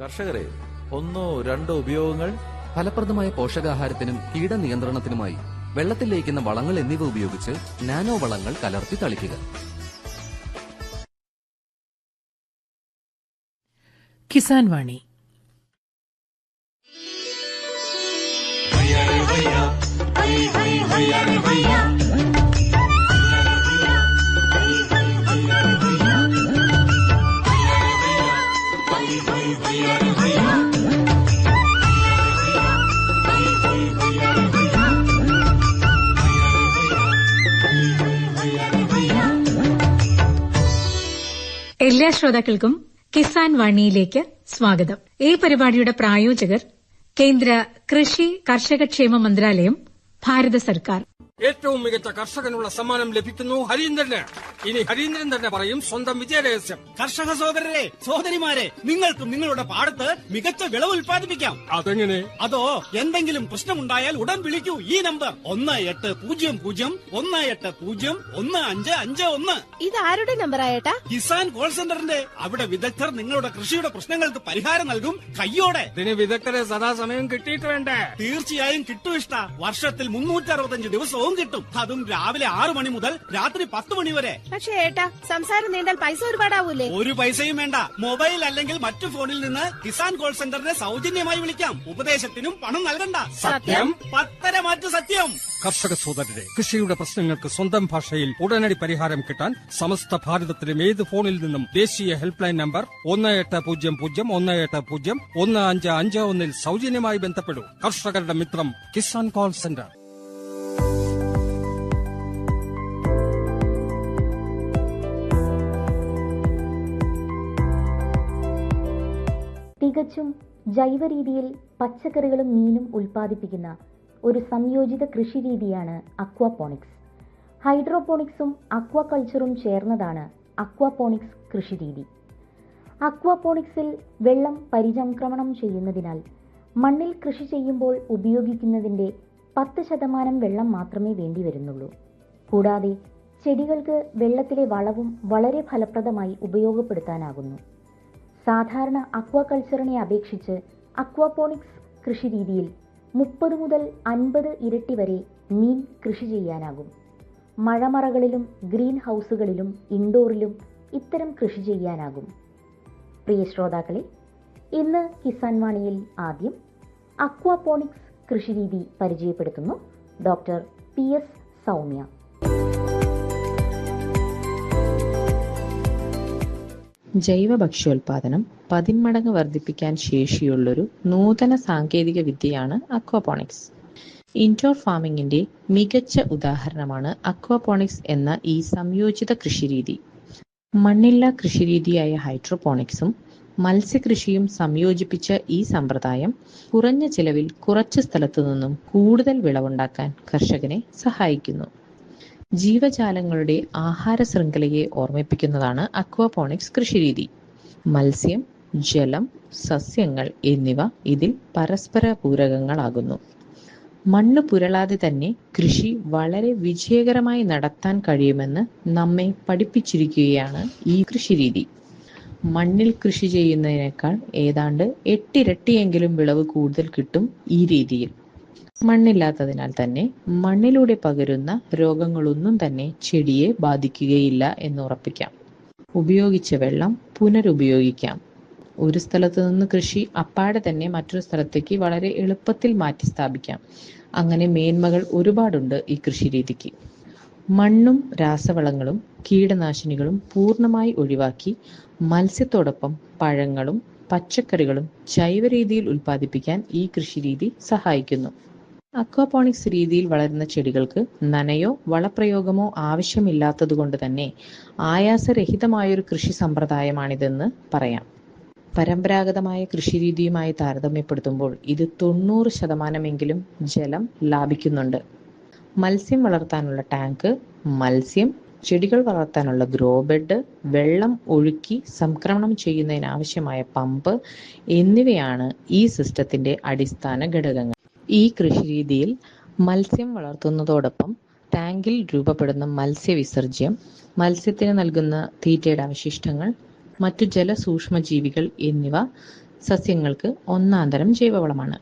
കർഷകരെ ഒന്നോ രണ്ടോ ഉപയോഗങ്ങൾ ഫലപ്രദമായ പോഷകാഹാരത്തിനും കീടനിയന്ത്രണത്തിനുമായി വെള്ളത്തിൽ ലയിക്കുന്ന വളങ്ങൾ എന്നിവ ഉപയോഗിച്ച് നാനോ വളങ്ങൾ കലർത്തി തളിക്കുക. കിസാൻ വാണി. എല്ലാ ശ്രോതാക്കൾക്കും കിസാൻ വാണിയിലേക്ക് സ്വാഗതം. ഈ പരിപാടിയുടെ പ്രായോജകർ കേന്ദ്ര കൃഷി കർഷകക്ഷേമ മന്ത്രാലയം ഭാരത സർക്കാർ. ഏറ്റവും മികച്ച കർഷകനുള്ള സമ്മാനം ലഭിക്കുന്നു ഹരീന്ദ്രന്. ഇനി ഹരീന്ദ്രൻ തന്നെ പറയും സ്വന്തം വിജയരഹസ്യം കർഷക സഹോദരരെ സഹോദരിമാരെ നിങ്ങൾക്കും നിങ്ങളുടെ പാടത്ത് മികച്ച വിളവ് ഉൽപ്പാദിപ്പിക്കാം. അതെങ്ങനെ? അതോ എന്തെങ്കിലും പ്രശ്നമുണ്ടായാൽ ഉടൻ വിളിക്കൂ. ഈ നമ്പർ ഒന്ന് എട്ട് പൂജ്യം പൂജ്യം ഒന്ന് എട്ട് പൂജ്യം ഒന്ന് അഞ്ച് അഞ്ച് ഒന്ന്. ഇത് ആരുടെ നമ്പർ ആയേട്ടാ? കിസാൻ കോൾ സെന്ററിന്റെ അവിടെ വിദഗ്ധർ നിങ്ങളുടെ കൃഷിയുടെ പ്രശ്നങ്ങൾക്ക് പരിഹാരം നൽകും കയ്യോടെ. ഇതിന് വിദഗ്ധരെ സദാസമയം കിട്ടിയിട്ട് വേണ്ടേ? തീർച്ചയായും കിട്ടും ഇഷ്ട. വർഷത്തിൽ മുന്നൂറ്റി അറുപത്തഞ്ച് ദിവസവും കിട്ടും. അതും രാവിലെ ആറു മണി മുതൽ രാത്രി പത്ത് മണി വരെ. പക്ഷേ ഏട്ടാ സംസാരം നീണ്ടാൽ പൈസ ഒരുപാടാവൂലേ? ഒരു പൈസയും വേണ്ട. മൊബൈൽ അല്ലെങ്കിൽ മറ്റു ഫോണിൽ നിന്ന് കിസാൻ കോൾ സെന്ററിനെ സൗജന്യമായി വിളിക്കാം. ഉപദേശത്തിനും പണം നൽകണ്ട. സത്യം? പത്തര മാറ്റു സത്യം. കർഷക സോദരരെ കൃഷിയുടെ പ്രശ്നങ്ങൾക്ക് സ്വന്തം ഭാഷയിൽ ഉടനടി പരിഹാരം കിട്ടാൻ സമസ്ത ഭാരതത്തിലും ഏത് ഫോണിൽ നിന്നും ദേശീയ ഹെൽപ്പ് ലൈൻ നമ്പർ ഒന്ന് എട്ട് പൂജ്യം പൂജ്യം ഒന്ന് എട്ട് പൂജ്യം ഒന്ന് അഞ്ച് അഞ്ച് ഒന്നിൽ സൗജന്യമായി ബന്ധപ്പെടൂ. കർഷകരുടെ മിത്രം കിസാൻ കോൾ സെന്റർ. തികച്ചും ജൈവ രീതിയിൽ പച്ചക്കറികളും മീനും ഉൽപ്പാദിപ്പിക്കുന്ന ഒരു സംയോജിത കൃഷി രീതിയാണ് അക്വാപോണിക്സ്. ഹൈഡ്രോപോണിക്സും അക്വാകൾച്ചറും ചേർന്നതാണ് അക്വാപോണിക്സ് കൃഷി രീതി അക്വാപോണിക്സിൽ വെള്ളം പരിചംക്രമണം ചെയ്യുന്നതിനാൽ മണ്ണിൽ കൃഷി ചെയ്യുമ്പോൾ ഉപയോഗിക്കുന്നതിന്റെ പത്ത് ശതമാനം വെള്ളം മാത്രമേ വേണ്ടി വരുന്നുള്ളൂ. കൂടാതെ ചെടികൾക്ക് വെള്ളത്തിലെ വളവും വളരെ ഫലപ്രദമായി ഉപയോഗപ്പെടുത്താനാകുന്നു. സാധാരണ അക്വാകൾച്ചറിനെ അപേക്ഷിച്ച് അക്വാപോണിക്സ് കൃഷി രീതിയിൽ മുപ്പത് മുതൽ അൻപത് ഇരട്ടി വരെ മീൻ കൃഷി ചെയ്യാനാകും. മഴമറകളിലും ഗ്രീൻ ഹൗസുകളിലും ഇൻഡോറിലും ഇത്തരം കൃഷി ചെയ്യാനാകും. പ്രിയ ശ്രോതാക്കളെ ഇന്ന് കിസാൻ വാണിയിൽ ആദ്യം അക്വാപോണിക്സ് കൃഷിരീതി പരിചയപ്പെടുത്തുന്നു ഡോക്ടർ പി എസ് സൗമ്യ. ജൈവ ഭക്ഷ്യോൽപാദനം പതിന്മടങ്ങ് വർദ്ധിപ്പിക്കാൻ ശേഷിയുള്ളൊരു നൂതന സാങ്കേതിക വിദ്യയാണ് അക്വാപോണിക്സ്. ഇൻഡോർ ഫാമിംഗിന്റെ മികച്ച ഉദാഹരണമാണ് അക്വാപോണിക്സ് എന്ന ഈ സംയോജിത കൃഷിരീതി. മണ്ണില്ല കൃഷിരീതിയായ ഹൈഡ്രോപോണിക്സും മത്സ്യകൃഷിയും സംയോജിപ്പിച്ച ഈ സമ്പ്രദായം കുറഞ്ഞ ചിലവിൽ കുറച്ച് സ്ഥലത്തു നിന്നും കൂടുതൽ വിളവുണ്ടാക്കാൻ കർഷകനെ സഹായിക്കുന്നു. ജീവജാലങ്ങളുടെ ആഹാര ശൃംഖലയെ ഓർമ്മിപ്പിക്കുന്നതാണ് അക്വാപോണിക്സ് കൃഷിരീതി. മത്സ്യം ജലം സസ്യങ്ങൾ എന്നിവ ഇതിൽ പരസ്പര പൂരകങ്ങളാകുന്നു. മണ്ണ് പുരളാതെ തന്നെ കൃഷി വളരെ വിജയകരമായി നടത്താൻ കഴിയുമെന്ന് നമ്മെ പഠിപ്പിച്ചിരിക്കുകയാണ് ഈ കൃഷിരീതി. മണ്ണിൽ കൃഷി ചെയ്യുന്നതിനേക്കാൾ ഏതാണ്ട് എട്ടിരട്ടിയെങ്കിലും വിളവ് കൂടുതൽ കിട്ടും ഈ രീതിയിൽ. മണ്ണില്ലാത്തതിനാൽ തന്നെ മണ്ണിലൂടെ പകരുന്ന രോഗങ്ങളൊന്നും തന്നെ ചെടിയെ ബാധിക്കുകയില്ല എന്ന് ഉറപ്പിക്കാം. ഉപയോഗിച്ച വെള്ളം പുനരുപയോഗിക്കാം. ഒരു സ്ഥലത്ത് നിന്ന് കൃഷി അപ്പാടെ തന്നെ മറ്റൊരു സ്ഥലത്തേക്ക് വളരെ എളുപ്പത്തിൽ മാറ്റി സ്ഥാപിക്കാം. അങ്ങനെ മേന്മകൾ ഒരുപാടുണ്ട് ഈ കൃഷി രീതിക്ക് മണ്ണും രാസവളങ്ങളും കീടനാശിനികളും പൂർണമായി ഒഴിവാക്കി മത്സ്യത്തോടൊപ്പം പഴങ്ങളും പച്ചക്കറികളും ജൈവ രീതിയിൽ ഉൽപ്പാദിപ്പിക്കാൻ ഈ കൃഷിരീതി സഹായിക്കുന്നു. അക്വാപോണിക്സ് രീതിയിൽ വളരുന്ന ചെടികൾക്ക് നനയോ വളപ്രയോഗമോ ആവശ്യമില്ലാത്തതുകൊണ്ട് തന്നെ ആയാസരഹിതമായൊരു കൃഷി സമ്പ്രദായമാണിതെന്ന് പറയാം. പരമ്പരാഗതമായ കൃഷിരീതിയുമായി താരതമ്യപ്പെടുത്തുമ്പോൾ ഇത് തൊണ്ണൂറ് ശതമാനമെങ്കിലും ജലം ലാഭിക്കുന്നുണ്ട്. മത്സ്യം വളർത്താനുള്ള ടാങ്ക് മത്സ്യം ചെടികൾ വളർത്താനുള്ള ഗ്രോ ബെഡ് വെള്ളം ഒഴുക്കി സംക്രമണം ചെയ്യുന്നതിനാവശ്യമായ പമ്പ് എന്നിവയാണ് ഈ സിസ്റ്റത്തിന്റെ അടിസ്ഥാന ഘടകങ്ങൾ. ഈ കൃഷിരീതിയിൽ മത്സ്യം വളർത്തുന്നതോടൊപ്പം ടാങ്കിൽ രൂപപ്പെടുന്ന മത്സ്യവിസർജ്യം മത്സ്യത്തിന് നൽകുന്ന തീറ്റയുടെ അവശിഷ്ടങ്ങൾ മറ്റു ജലസൂക്ഷ്മജീവികൾ എന്നിവ സസ്യങ്ങൾക്ക് ഒന്നാന്തരം ജൈവവളമാണ്.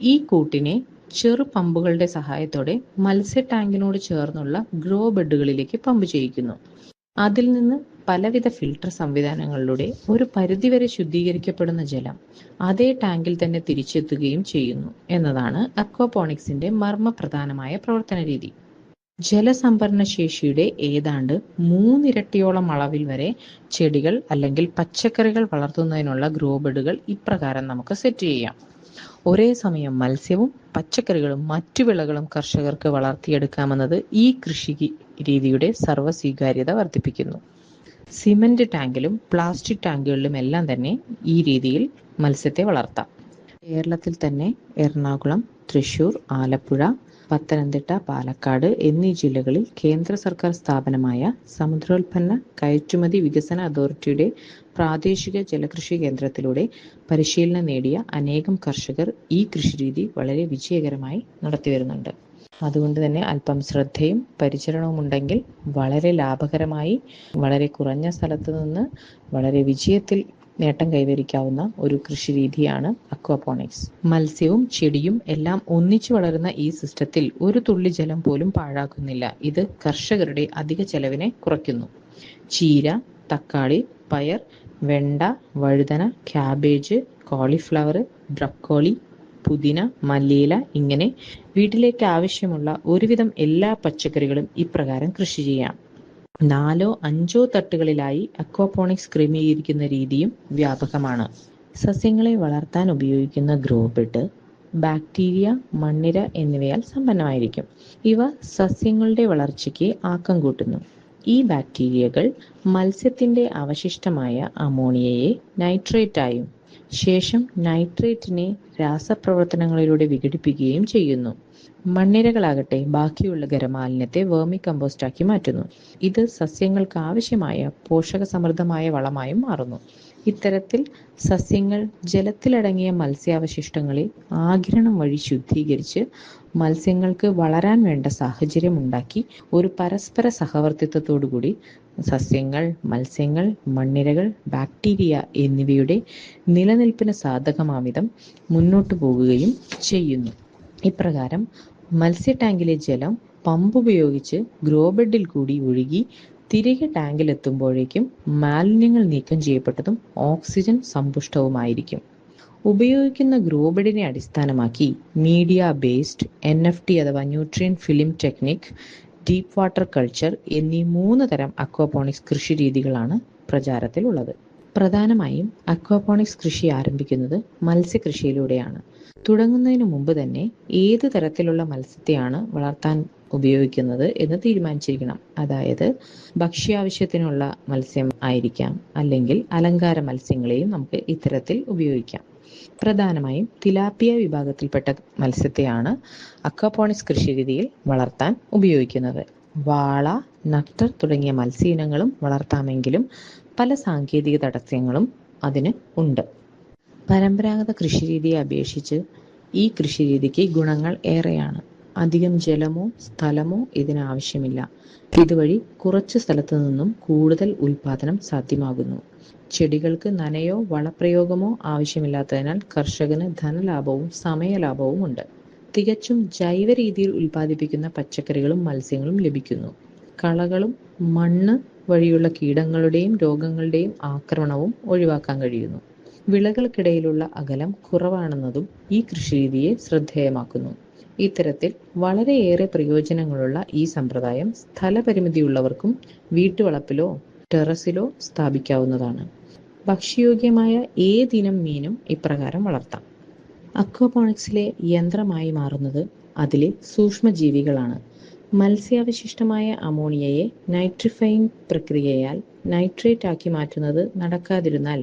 ഈ കൂട്ടിനെ ചെറു പമ്പുകളുടെ സഹായത്തോടെ മത്സ്യ ടാങ്കിനോട് ചേർന്നുള്ള ഗ്രോ ബെഡുകളിലേക്ക് പമ്പ് ചെയ്യിക്കുന്നു. അതിൽ നിന്ന് പലവിധ ഫിൽട്ടർ സംവിധാനങ്ങളിലൂടെ ഒരു പരിധിവരെ ശുദ്ധീകരിക്കപ്പെടുന്ന ജലം അതേ ടാങ്കിൽ തന്നെ തിരിച്ചെത്തുകയും ചെയ്യുന്നു എന്നതാണ് അക്വാപോണിക്സിന്റെ മർമ്മപ്രധാനമായ പ്രവർത്തന രീതി. ജലസംഭരണ ശേഷിയുടെ ഏതാണ്ട് മൂന്നിരട്ടിയോളം അളവിൽ വരെ ചെടികൾ അല്ലെങ്കിൽ പച്ചക്കറികൾ വളർത്തുന്നതിനുള്ള ഗ്രോബെഡുകൾ ഇപ്രകാരം നമുക്ക് സെറ്റ് ചെയ്യാം. ഒരേ സമയം മത്സ്യവും പച്ചക്കറികളും മറ്റു വിളകളും കർഷകർക്ക് വളർത്തിയെടുക്കാമെന്നത് ഈ കൃഷി രീതിയുടെ സർവസ്വീകാര്യത വർദ്ധിപ്പിക്കുന്നു. സിമന്റ് ടാങ്കിലും പ്ലാസ്റ്റിക് ടാങ്കുകളിലും എല്ലാം തന്നെ ഈ രീതിയിൽ മത്സ്യത്തെ വളർത്താം. കേരളത്തിൽ തന്നെ എറണാകുളം തൃശൂർ ആലപ്പുഴ പത്തനംതിട്ട പാലക്കാട് എന്നീ ജില്ലകളിൽ കേന്ദ്ര സർക്കാർ സ്ഥാപനമായ സമുദ്രോൽപ്പന്ന കയറ്റുമതി വികസന അതോറിറ്റിയുടെ പ്രാദേശിക ജലകൃഷി കേന്ദ്രത്തിലൂടെ പരിശീലനം നേടിയ അനേകം കർഷകർ ഈ കൃഷിരീതി വളരെ വിജയകരമായി നടത്തിവരുന്നുണ്ട്. അതുകൊണ്ട് തന്നെ അല്പം ശ്രദ്ധയും പരിചരണവും ഉണ്ടെങ്കിൽ വളരെ ലാഭകരമായി വളരെ കുറഞ്ഞ സ്ഥലത്ത് നിന്ന് വളരെ വിജയത്തിൽ നേട്ടം കൈവരിക്കാവുന്ന ഒരു കൃഷി രീതിയാണ് അക്വാപോണിക്സ് മത്സ്യവും ചെടിയും എല്ലാം ഒന്നിച്ചു വളരുന്ന ഈ സിസ്റ്റത്തിൽ ഒരു തുള്ളി ജലം പോലും പാഴാക്കുന്നില്ല. ഇത് കർഷകരുടെ അധിക ചെലവിനെ കുറയ്ക്കുന്നു. ചീര തക്കാളി പയർ വെണ്ട വഴുതന ക്യാബേജ് കോളിഫ്ലവർ ബ്രക്കോളി പുതിന മല്ലിയില ഇങ്ങനെ വീട്ടിലേക്ക് ആവശ്യമുള്ള ഒരുവിധം എല്ലാ പച്ചക്കറികളും ഇപ്രകാരം കൃഷി ചെയ്യാം. നാലോ അഞ്ചോ തട്ടുകളിലായി അക്വാപോണിക്സ് ക്രമീകരിക്കുന്ന രീതിയും വ്യാപകമാണ്. സസ്യങ്ങളെ വളർത്താൻ ഉപയോഗിക്കുന്ന ഗ്രോ ബെഡ് ബാക്ടീരിയ മണ്ണിര എന്നിവയാൽ സമ്പന്നമായിരിക്കും. ഇവ സസ്യങ്ങളുടെ വളർച്ചയ്ക്ക് ആക്കം കൂട്ടുന്നു. ഈ ബാക്ടീരിയകൾ മത്സ്യത്തിന്റെ അവശിഷ്ടമായ അമോണിയയെ നൈട്രേറ്റായും ശേഷം നൈട്രേറ്റിനെ രാസപ്രവർത്തനങ്ങളിലൂടെ വിഘടിപ്പിക്കുകയും ചെയ്യുന്നു. മണ്ണിരകളാകട്ടെ ബാക്കിയുള്ള ഖരമാലിന്യത്തെ വേർമി കമ്പോസ്റ്റാക്കി മാറ്റുന്നു. ഇത് സസ്യങ്ങൾക്ക് ആവശ്യമായ പോഷക സമൃദ്ധമായ വളമായും മാറുന്നു. ഇത്തരത്തിൽ സസ്യങ്ങൾ ജലത്തിലടങ്ങിയ മത്സ്യാവശിഷ്ടങ്ങളെ ആഗിരണം വഴി ശുദ്ധീകരിച്ച് മത്സ്യങ്ങൾക്ക് വളരാൻ വേണ്ട സാഹചര്യം ഉണ്ടാക്കി ഒരു പരസ്പര സഹവർത്തിത്വത്തോടുകൂടി സസ്യങ്ങൾ മത്സ്യങ്ങൾ മണ്ണിരകൾ ബാക്ടീരിയ എന്നിവയുടെ നിലനിൽപ്പിന് സാധകമാവിധം മുന്നോട്ടു പോകുകയും ചെയ്യുന്നു. ഇപ്രകാരം മത്സ്യ ടാങ്കിലെ ജലം പമ്പ് ഉപയോഗിച്ച് ഗ്രോബെഡിൽ കൂടി ഒഴുകി തിരികെ ടാങ്കിലെത്തുമ്പോഴേക്കും മാലിന്യങ്ങൾ നീക്കം ചെയ്യപ്പെട്ടതും ഓക്സിജൻ സമ്പുഷ്ടവുമായിരിക്കും. ഉപയോഗിക്കുന്ന ഗ്രോബെഡിനെ അടിസ്ഥാനമാക്കി media based N F T അഥവാ nutrient film technique deep water culture എന്നീ മൂന്ന് തരം അക്വാപോണിക്സ് കൃഷി രീതികളാണ് പ്രചാരത്തിലുള്ളത്. പ്രധാനമായും അക്വാപോണിക്സ് കൃഷി ആരംഭിക്കുന്നത് മത്സ്യകൃഷിയിലൂടെയാണ്. തുടങ്ങുന്നതിന് മുമ്പ് തന്നെ ഏത് തരത്തിലുള്ള മത്സ്യത്തെയാണ് വളർത്താൻ ഉപയോഗിക്കുന്നത് എന്ന് തീരുമാനിച്ചിരിക്കണം. അതായത് ഭക്ഷ്യാവശ്യത്തിനുള്ള മത്സ്യം ആയിരിക്കാം അല്ലെങ്കിൽ അലങ്കാര മത്സ്യങ്ങളെയും നമുക്ക് ഇത്തരത്തിൽ ഉപയോഗിക്കാം. പ്രധാനമായും തിലാപ്പിയ വിഭാഗത്തിൽപ്പെട്ട മത്സ്യത്തെയാണ് അക്വാപോണിക്സ് കൃഷിരീതിയിൽ വളർത്താൻ ഉപയോഗിക്കുന്നത്. വാള നട്ടർ തുടങ്ങിയ മത്സ്യ ഇനങ്ങളും വളർത്താമെങ്കിലും പല സാങ്കേതിക തടസ്സങ്ങളും അതിന് ഉണ്ട്. പരമ്പരാഗത കൃഷിരീതിയെ അപേക്ഷിച്ച് ഈ കൃഷിരീതിക്ക് ഗുണങ്ങൾ ഏറെയാണ്. അധികം ജലമോ സ്ഥലമോ ഇതിനാവശ്യമില്ല. ഇതുവഴി കുറച്ച് സ്ഥലത്തു നിന്നും കൂടുതൽ ഉൽപാദനം സാധ്യമാകുന്നു. ചെടികൾക്ക് നനയോ വളപ്രയോഗമോ ആവശ്യമില്ലാത്തതിനാൽ കർഷകന് ധനലാഭവും സമയലാഭവും ഉണ്ട്. തികച്ചും ജൈവ രീതിയിൽ ഉൽപ്പാദിപ്പിക്കുന്ന പച്ചക്കറികളും മത്സ്യങ്ങളും ലഭിക്കുന്നു. കളകളും മണ്ണ് വഴിയുള്ള കീടങ്ങളുടെയും രോഗങ്ങളുടെയും ആക്രമണവും ഒഴിവാക്കാൻ കഴിയുന്നു. വിളകൾക്കിടയിലുള്ള അകലം കുറവാണെന്നതും ഈ കൃഷിരീതിയെ ശ്രദ്ധേയമാക്കുന്നു. ഇത്തരത്തിൽ വളരെയേറെ പ്രയോജനങ്ങളുള്ള ഈ സമ്പ്രദായം സ്ഥലപരിമിതിയുള്ളവർക്കും വീട്ടുവളപ്പിലോ ടെറസിലോ സ്ഥാപിക്കാവുന്നതാണ്. ഭക്ഷ്യയോഗ്യമായ ഏതിനം മീനും ഇപ്രകാരം വളർത്താം. അക്വപോണിക്സിലെ യന്ത്രമായി മാറുന്നത് അതിലെ സൂക്ഷ്മജീവികളാണ്. മത്സ്യാവശിഷ്ടമായ അമോണിയയെ നൈട്രിഫൈങ് പ്രക്രിയയാൽ നൈട്രേറ്റ് ആക്കി മാറ്റുന്നത് നടക്കാതിരുന്നാൽ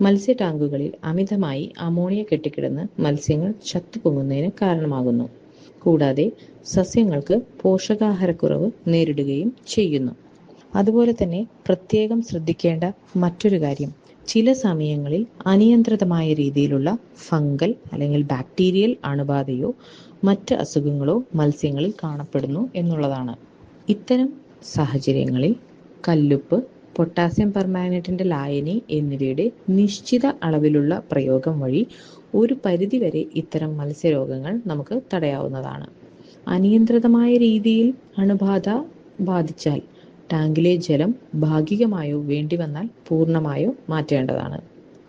മത്സ്യ ടാങ്കുകളിൽ അമിതമായി അമോണിയ കെട്ടിക്കിടന്ന് മത്സ്യങ്ങൾ ചത്തുപൊങ്ങുന്നതിന് കാരണമാകുന്നു. കൂടാതെ സസ്യങ്ങൾക്ക് പോഷകാഹാരക്കുറവ് നേരിടുകയും ചെയ്യുന്നു. അതുപോലെ തന്നെ പ്രത്യേകം ശ്രദ്ധിക്കേണ്ട മറ്റൊരു കാര്യം ചില സമയങ്ങളിൽ അനിയന്ത്രിതമായ രീതിയിലുള്ള ഫംഗൽ അല്ലെങ്കിൽ ബാക്ടീരിയൽ അണുബാധയോ മറ്റ് അസുഖങ്ങളോ മത്സ്യങ്ങളിൽ കാണപ്പെടുന്നു എന്നുള്ളതാണ്. ഇത്തരം സാഹചര്യങ്ങളിൽ കല്ലുപ്പ് പൊട്ടാസ്യം പെർമാനേറ്റിന്റെ ലായനി എന്നിവയുടെ നിശ്ചിത അളവിലുള്ള പ്രയോഗം വഴി ഒരു പരിധിവരെ ഇത്തരം മത്സ്യരോഗങ്ങൾ നമുക്ക് തടയാവുന്നതാണ്. അനിയന്ത്രിതമായ രീതിയിൽ അണുബാധ ബാധിച്ചാൽ ടാങ്കിലെ ജലം ഭാഗികമായോ വേണ്ടി വന്നാൽ പൂർണമായോ മാറ്റേണ്ടതാണ്.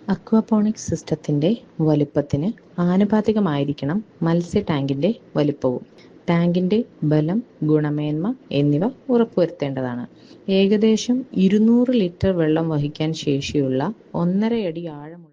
അക്വാപോണിക് സിസ്റ്റത്തിന്റെ വലുപ്പത്തിന് ആനുപാതികമായിരിക്കണം മത്സ്യ ടാങ്കിന്റെ വലുപ്പവും. ടാങ്കിന്റെ ബലം ഗുണമേന്മ എന്നിവ ഉറപ്പുവരുത്തേണ്ടതാണ്. ഏകദേശം ഇരുന്നൂറ് ലിറ്റർ വെള്ളം വഹിക്കാൻ ശേഷിയുള്ള ഒന്നര അടി ആഴമുള്ള